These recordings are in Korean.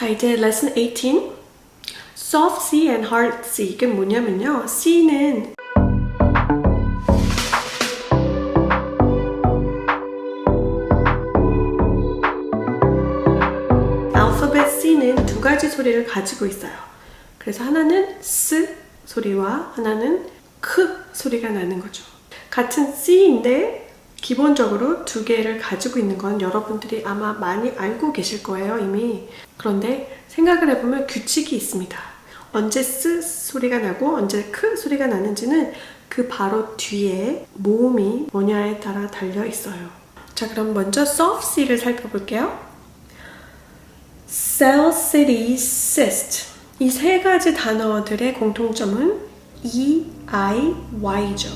자, 이제 lesson 18. soft C and hard C. 이게 뭐냐면요. C는 알파벳 C는 두 가지 소리를 가지고 있어요. 그래서 하나는 S 소리와 하나는 크 소리가 나는 거죠. 같은 C인데 기본적으로 두 개를 가지고 있는 건 여러분들이 아마 많이 알고 계실 거예요, 이미. 그런데 생각을 해보면 규칙이 있습니다. 언제 S 소리가 나고 언제 크 소리가 나는지는 그 바로 뒤에 모음이 뭐냐에 따라 달려 있어요. 자, 그럼 먼저 C를 살펴볼게요. cell, city, cyst. 이 세 가지 단어들의 공통점은 E, I, Y죠.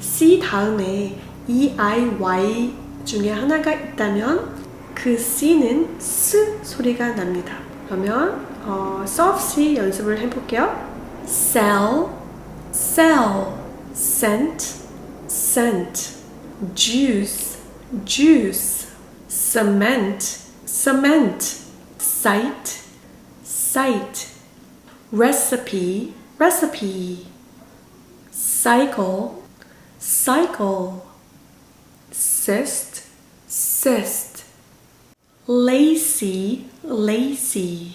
C 다음에 E, I, Y 중에 하나가 있다면 그 C는 S 소리가 납니다. 그러면 어, soft C 연습을 해볼게요. cell, cell, scent, scent, juice, juice, cement, cement, sight, sight, recipe, recipe, cycle, cycle, cyst, cyst, lacy, lacy.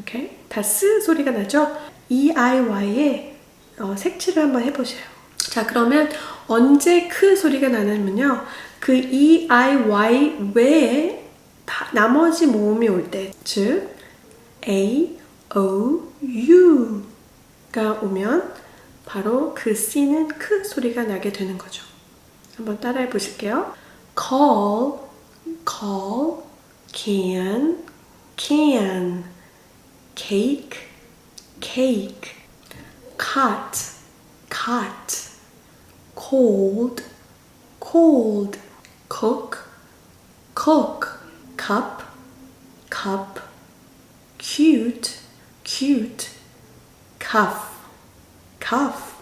오케이? 다스 소리가 나죠? EIY에 어, 색칠을 한번 해보세요. 자, 그러면 언제 크 소리가 나냐면요. 그 EIY 외에 다, 나머지 모음이 올 때, 즉 A, O, U가 오면 바로 그 C는 크 소리가 나게 되는 거죠. 한번 따라해 보실게요. call, call, can, can, cake, cake, cot, cot, cold, cold, cook, cook, cup, cup, cute, cute, cuff, cuff.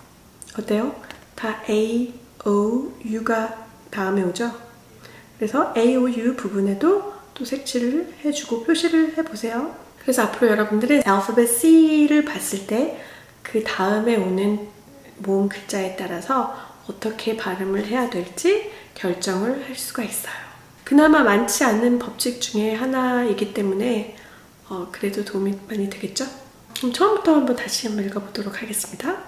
어때요? 다 A, O, U가 다음에 오죠? 그래서 A, O, U 부분에도 또 색칠을 해주고 표시를 해보세요. 그래서 앞으로 여러분들은 알파벳 C를 봤을 때 그 다음에 오는 모음 글자에 따라서 어떻게 발음을 해야 될지 결정을 할 수가 있어요. 그나마 많지 않은 법칙 중에 하나이기 때문에 어, 그래도 도움이 많이 되겠죠? 그럼 처음부터 한번 다시 한번 읽어보도록 하겠습니다.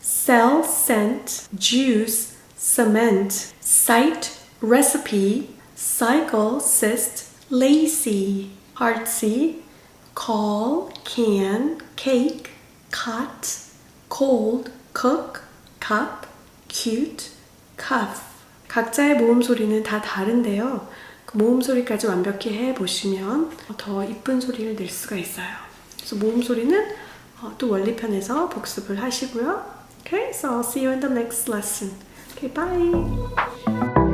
Cell, scent, juice, cement, sight, recipe, cycle, cyst, lacy, artsy, call, can, cake, cot, cold, cook, cup, cute, cuff. 각자의 모음 소리는 다 다른데요. 그 모음 소리까지 완벽히 해 보시면 더 이쁜 소리를 낼 수가 있어요. 그래서 모음 소리는 어, 또 원리편에서 복습을 하시고요. Okay, so I'll see you in the next lesson. Okay, bye.